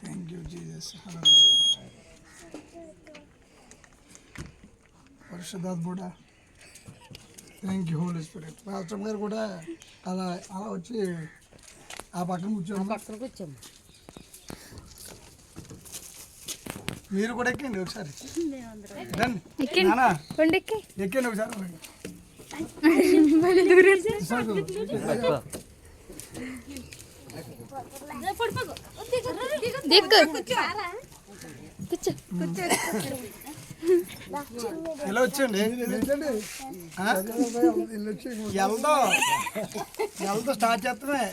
Thank you Jesus పరిశుద్ధాత్ కూడా thank you holy spirit రాష్ట్రం గారు కూడా అలా అలా వచ్చి ఆ పక్కన కూర్చోండి పక్కన కూర్చోమ్మ మీరు కూడా ఎక్కండి ఒకసారి రండి నానా కొండెక్కి ఎక్కండి ఒకసారి రండి. దిక్కు. కూర్చో ఇలా వచ్చండి? వెళ్దాం. వెళ్దాం స్టార్ట్ చేస్తామే.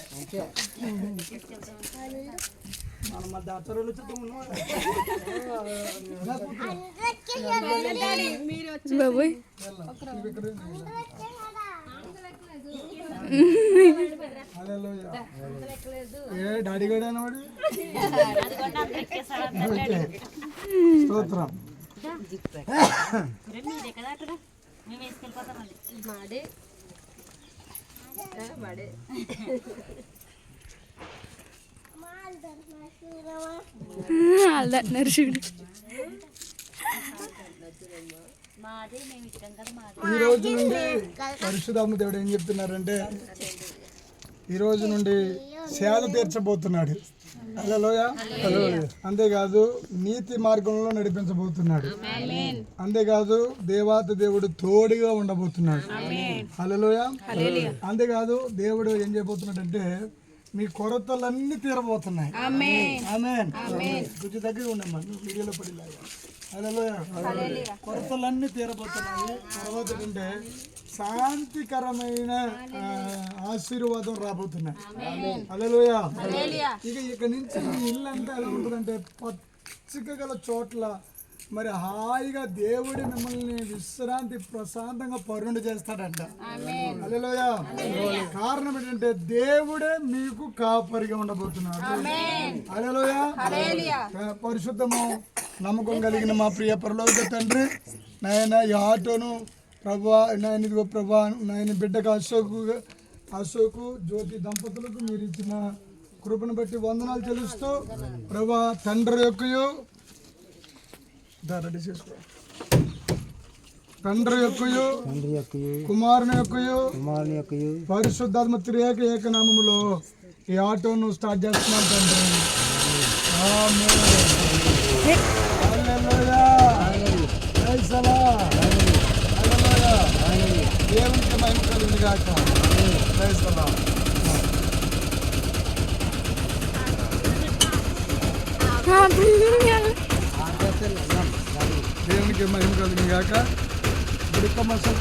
బాబోయ్. ఏ డాడీ గడు అన్నవాడు? స్తోత్రం. ఈ రోజు నుండి పరిశుధామ దేవుడు ఏం చెప్తున్నారంటే ఈ రోజు నుండి సేద తీర్చబోతున్నాడు. హలోయ అంతేకాదు నీతి మార్గంలో నడిపించబోతున్నాడు. అంతేకాదు దేవాత దేవుడు తోడుగా ఉండబోతున్నాడు. హలోయ అంతేకాదు దేవుడు ఏం చేయబోతున్నాడంటే మీ కొరతలన్నీ తీరబోతున్నాయి. కొంచెం దగ్గర ఉండమ్మా వీడియోలో పడిలాగా. హలోయ కొరతలన్నీ తీరబోతున్నాయి. తర్వాత ఏంటంటే శాంతికరమైన ఆశీర్వాదం రాబోతున్నాయి. హల్లెలూయా ఇక ఇక నుంచి ఇల్లు అంతా ఎలా ఉంటుందంటే పచ్చిక గల చోట్ల మరి హాయిగా దేవుడి మిమ్మల్ని విశ్రాంతి ప్రశాంతంగా పరుండు చేస్తాడంట. హల్లెలూయా కారణం ఏంటంటే దేవుడే మీకు కాపరిగా ఉండబోతున్నాడు. హల్లెలూయా పరిశుద్ధము నమ్మకం కలిగిన మా ప్రియ పరలోక తండ్రి నాయన ఈ ఆటోను ప్రభా నాయన ఇదిగో ప్రభా నాయన బిడ్డకు అశోకు అశోకు జ్యోతి దంపతులకు మీరు ఇచ్చిన కృపను బట్టి వందనాలు చెల్లిస్తూ ప్రభా తండ్రి యొక్కయు దా, రెడీ చేసుకో. తండ్రి యొక్కయు కుమారుని యొక్కయు కుమారుని యొక్కయు పరిశుద్ధాత్మ త్రియేక ఏకనామములో ఈ ఆటోను స్టార్ట్ చేస్తున్నాం తండ్రి. దేవునికి మహిమ కలుగును గాక ప్రైజ్ ద లార్డ్. దేవునికి మహిమ కలుగును గాక ఇప్పుడు ఇక్కడ మసలు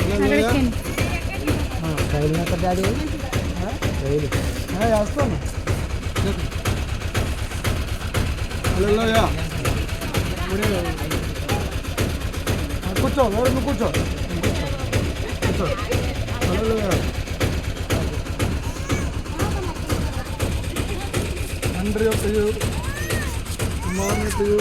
హల్లెలూయా. రైలు ఎక్కడ డాడీ రైలు ఆ, వేస్తాను హల్లెలూయా. కూర్చో ఎవరు నువ్వు కూర్చో కూర్చో తండ్రి. యొక్కయు కుమారుని యొక్కయు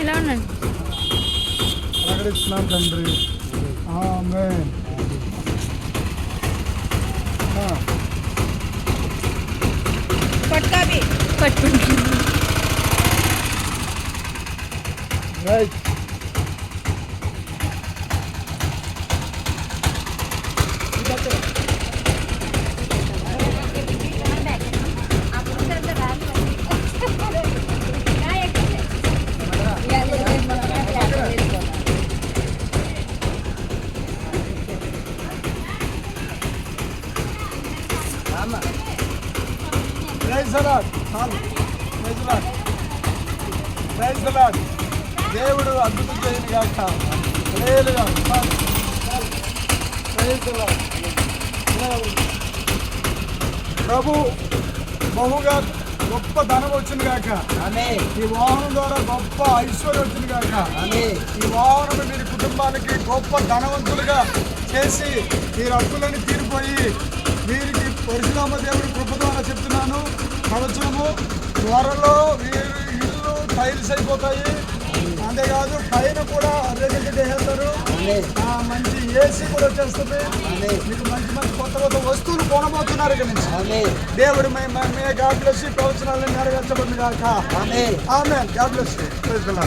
ఎలా ఉన్నాడు తండ్రి ఆమె पटका भी। पटपट దేవుడు అద్భుతం చేయను ద లార్డ్ ప్రభు బహుగా గొప్ప ధనం వచ్చింది గాక. ఈ వాహనం ద్వారా గొప్ప ఐశ్వర్యం వచ్చింది గాక. ఈ వాహనం మీరు కుటుంబానికి గొప్ప ధనవంతులుగా చేసి మీరు అప్పులని తీరిపోయి వీరికి పరశురామ దేవుడి కృప ద్వారా చెప్తున్నాను. సంవత్సరము త్వరలో ఈ టైల్స్ అయిపోతాయి. అంతేకాదు పైన కూడా రేగెట్ వేస్తారు ఆ, మంచి ఏసీ కూడా వచ్చేస్తుంది. మీకు మంచి మంచి కొత్త కొత్త వస్తువులు కొనబోతున్నారు ఇక్కడ నుంచి. దేవుడు మే మే గాడ్ బ్లెస్ ప్రవచనాలను నెరవేర్చబడింది కాక ఆమె గాడ్ బ్లెస్ ప్రైజ్ అలా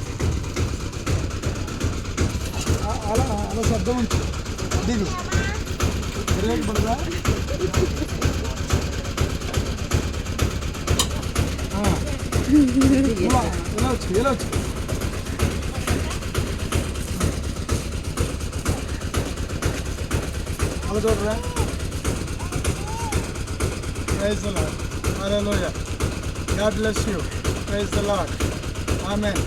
అలా అలా శబ్దం ఉంచు దిగు బ్రేక్ పడదా ఆ. ఇలా ఇలా వచ్చు ఇలా వచ్చు అలా చూడరా praise the Lord hallelujah God bless you praise the Lord amen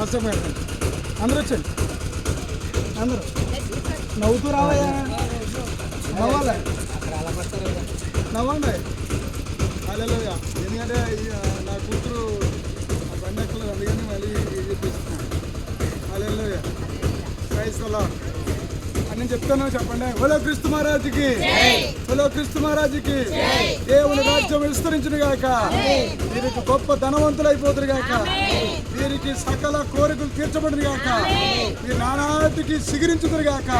అసలు అందరూ వచ్చండి అందరూ. నవ్వుతూ రావయ్యా. నవ్వాలి. నవ్వండి. హల్లెలూయ. ఎందుకంటే నా కూతురు బండి ఎక్కలేదు. అందుకని మళ్ళీ చూపిస్తున్నాను హల్లెలూయ. ప్రైజ్ ప్రైస్ లార్డ్ నేను చెప్తాను చెప్పండి. హలో క్రిస్తు మహారాజుకి. హలో క్రిస్తు మహారాజుకి. దేవుని రాజ్యం విస్తరించును గాక. వీరికి గొప్ప ధనవంతులు అయిపోతురు గాక. వీరికి సకల కోరికలు తీర్చబడును గాక. వీరి నానాటికి సిగిరించుదురు గాక.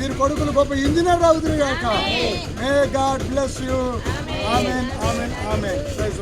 వీరి కొడుకులు గొప్ప ఇంజనీర్ అవుతురు గాక. May god bless you amen. Amen amen praise